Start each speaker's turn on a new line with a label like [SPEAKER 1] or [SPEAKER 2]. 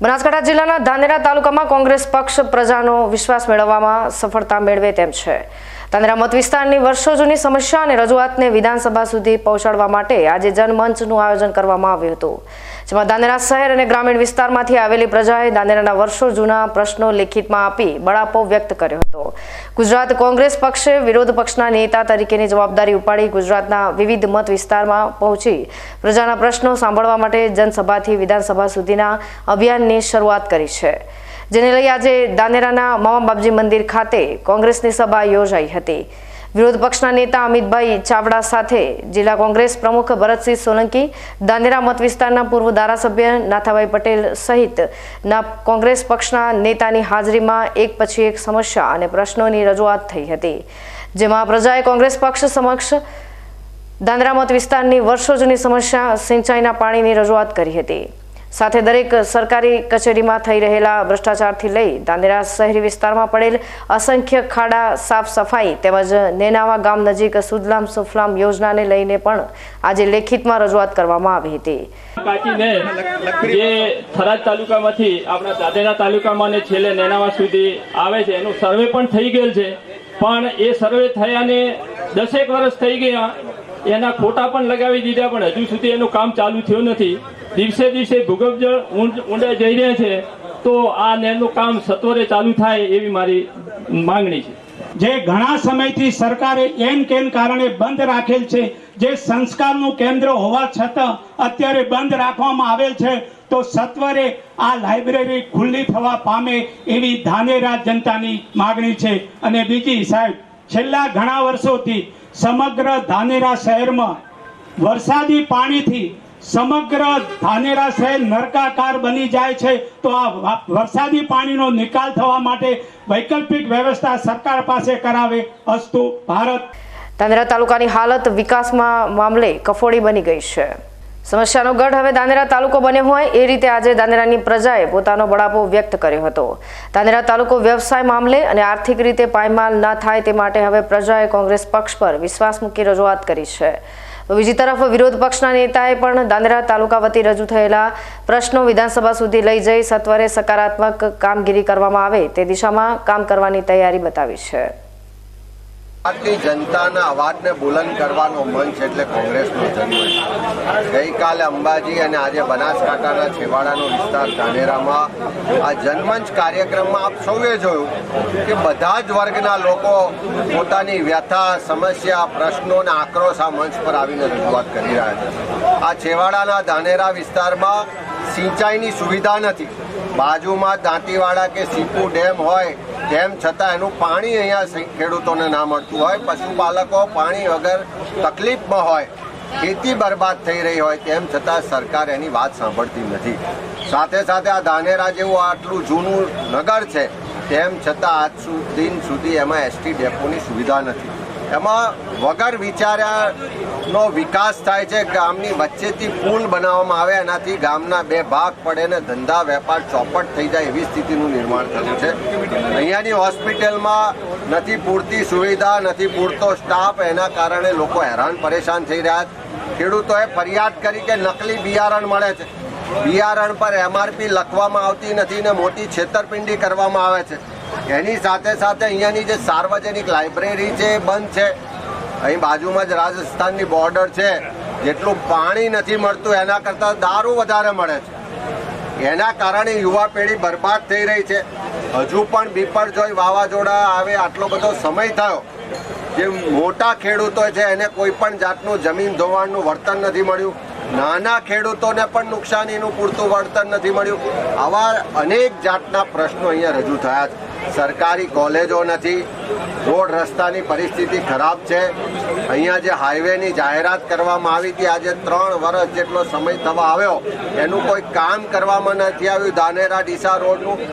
[SPEAKER 1] બનાસકાંઠા જિલ્લાના ધાનેરા તાલુકામાં કોંગ્રેસ પક્ષ પ્રજાનો વિશ્વાસ મેળવવામાં સફળતા મેળવે તેમ છે. ધાનેરા મત વિસ્તારની વર્ષો જૂની સમસ્યા અને રજૂઆતને વિધાનસભા સુધી પહોંચાડવા માટે આજે જનમંચનું આયોજન કરવામાં આવ્યું હતું. જેમાં દાંદેરા શહેર અને ગ્રામીણ વિસ્તારમાંથી આવેલી પ્રજાએ દાંદેરાના વર્ષો જૂના પ્રશ્નો લેખિતમાં આપી બળાપો વ્યક્ત કર્યો હતો. ગુજરાત કોંગ્રેસ પક્ષે વિરોધ પક્ષના નેતા તરીકેની જવાબદારી ઉપાડી ગુજરાતના વિવિધ મત વિસ્તારમાં પહોંચી પ્રજાના પ્રશ્નો સાંભળવા માટે જનસભાથી વિધાનસભા સુધીના અભિયાનની શરૂઆત કરી છે. જેને લઈ આજે દાનેરાના મામા બાપજી મંદિર ખાતે કોંગ્રેસની સભા યોજાઈ હતી. વિરોધ પક્ષના નેતા અમિતભાઈ ચાવડા સાથે જિલ્લા કોંગ્રેસ પ્રમુખ ભરતસિંહ સોલંકી, દાનેરા મત વિસ્તારના પૂર્વ ધારાસભ્ય નાથાભાઈ પટેલ સહિત ના કોંગ્રેસ પક્ષના નેતાની હાજરીમાં એક પછી એક સમસ્યા અને પ્રશ્નોની રજૂઆત થઈ હતી. જેમાં પ્રજાએ કોંગ્રેસ પક્ષ સમક્ષ દાંદરા મત વિસ્તારની વર્ષો જૂની સમસ્યા સિંચાઈના પાણીની રજૂઆત કરી હતી. સાથે દરેક સરકારી કચેરીમાં થઈ રહેલા ભ્રષ્ટાચારથી લઈ દાંદેરા શહેરી વિસ્તારમાં પડેલ અસંખ્ય ખાડા, સાફ સફાઈ તેમજ નેનાવા ગામ નજીક સુદલામ સુફલામ યોજનાને લઈને પણ આજે લેખિતમાં રજૂઆત કરવામાં આવી હતી.
[SPEAKER 2] કાચીને જે થરાદ તાલુકામાંથી આપણા દાદેરા તાલુકામાં ને છેલ્લે નેનાવા સુધી આવે છે, એનું સર્વે પણ થઈ ગયેલ છે. પણ એ સર્વે થયાને દસેક વર્ષ થઈ ગયા, એના ખોટા પણ લગાવી દીધા, પણ હજુ સુધી એનું કામ ચાલુ થયું નથી. દિવસે દિવસે ભૂગર્ભ જળ ઊંડ- જઈ રહ્યા છે, તો આ નહેરનું કામ સત્વરે ચાલુ થાય એવી મારી માંગણી છે.
[SPEAKER 3] જે ઘણા સમયથી સરકારે એન કેન કારણે બંધ રાખેલ છે, જે સંસ્કારનું કેન્દ્ર હોવા છતાં અત્યારે બંધ રાખવામાં આવેલ છે, તો સત્વરે આ લાઇબ્રેરી ખુલ્લી થવા પામે એવી ધાનેરા જનતાની માગણી છે. અને બીજી, સાહેબ, છેલ્લા ઘણા વર્ષોથી સમગ્ર ધાનેરા શહેરમાં વરસાદી પાણીથી સમગ્ર ધાનેરા શહેર નરકાકાર બની જાય છે. તો આ વરસાદી પાણીનો નિકાલ થવા માટે વૈકલ્પિક વ્યવસ્થા સરકાર પાસે કરાવે. અસ્તુ ભારત.
[SPEAKER 1] દાંદેરા તાલુકાની હાલત વિકાસમાં મામલે કફોડી બની ગઈ છે. સમસ્યાનો ગઢ હવે દાંદેરા તાલુકો બન્યો હોય એ રીતે આજે દાંદેરાની પ્રજાએ પોતાનો બળાપો વ્યક્ત કર્યો હતો. દાંદેરા તાલુકો વ્યવસાય મામલે અને આર્થિક રીતે પાયમાલ ન થાય તે માટે હવે પ્રજાએ કોંગ્રેસ પક્ષ પર વિશ્વાસ મૂકી રજૂઆત કરી છે. તો બીજી તરફ વિરોધ પક્ષના નેતાએ પણ દાંદેરા તાલુકા વતી રજૂ થયેલા પ્રશ્નો વિધાનસભા સુધી લઈ જઈ સત્વરે સકારાત્મક કામગીરી કરવામાં આવે તે દિશામાં કામ કરવાની તૈયારી બતાવી છે.
[SPEAKER 4] ભારતીય જનતાના અવાજને બુલંદ કરવાનો મંચ એટલે કોંગ્રેસનો જન્મ ગઈકાલે અંબાજી અને આજે બનાસકાંઠાના છેવાડાનો વિસ્તાર ધાનેરામાં આ જનમંચ કાર્યક્રમમાં આપ સૌએ જોયું કે બધા જ વર્ગના લોકો પોતાની વ્યથા, સમસ્યા, પ્રશ્નો અને આક્રોશ આ મંચ પર આવીને રજૂઆત કરી રહ્યા છે. આ છેવાડાના ધાનેરા વિસ્તારમાં સિંચાઈની સુવિધા નથી. બાજુમાં દાંતીવાડા કે સીપુ ડેમ હોય તેમ છતાં એનું પાણી અહીંયા ખેડૂતોને ના મળતું હોય, પશુપાલકો પાણી વગર તકલીફમાં હોય, ખેતી બરબાદ થઈ રહી હોય તેમ છતાં સરકાર એની વાત સાંભળતી નથી. સાથે સાથે આ ધાનેરા જેવું આટલું જૂનું નગર છે, તેમ છતાં આજ દિન સુધી એમાં એસટી ડેપોની સુવિધા નથી. એમાં વગર વિચાર્યાનો વિકાસ થાય છે, ગામની વચ્ચેથી પુલ બનાવવામાં આવે, એનાથી ગામના બે ભાગ પડે ને ધંધા, વેપાર ચોપટ થઈ જાય એવી સ્થિતિનું નિર્માણ થયું છે. અહીંયાની હોસ્પિટલમાં નથી પૂરતી સુવિધા, નથી પૂરતો સ્ટાફ, એના કારણે લોકો હેરાન પરેશાન થઈ રહ્યા છે. ખેડૂતોએ ફરિયાદ કરી કે નકલી બિયારણ મળે છે. બિયારણ પર એમઆરપી લખવામાં આવતી નથી ને મોટી છેતરપિંડી કરવામાં આવે છે. એની સાથે સાથે અહીંયાની જે સાર્વજનિક લાઇબ્રેરી છે એ બંધ છે. અહીં બાજુમાં જ રાજસ્થાનની બોર્ડર છે. જેટલું પાણી નથી મળતું એના કરતાં દારૂ વધારે મળે છે. એના કારણે યુવા પેઢી બરબાદ થઈ રહી છે. હજુ પણ બીપરજોય વાવાઝોડા આવે આટલો બધો સમય થયો. જે મોટા ખેડૂતો છે એને કોઈ પણ જાતનું જમીન ધોવાણનું વર્તન નથી મળ્યું. નાના ખેડૂતોને પણ નુકસાનીનું પૂરતું વળતર નથી મળ્યું. આવા અનેક જાતના પ્રશ્નો અહીંયા રજૂ થયા છે. સરકારી કોલેજો નથી. રોડ રસ્તાની પરિસ્થિતિ ખરાબ છે. અહીંયા જે હાઈવેની જાહેરાત કરવામાં આવી હતી, આજે ત્રણ વર્ષ જેટલો સમય થવા આવ્યો, એનું કોઈ કામ કરવામાં નથી આવ્યું. ધાનેરા ડીસા રોડનું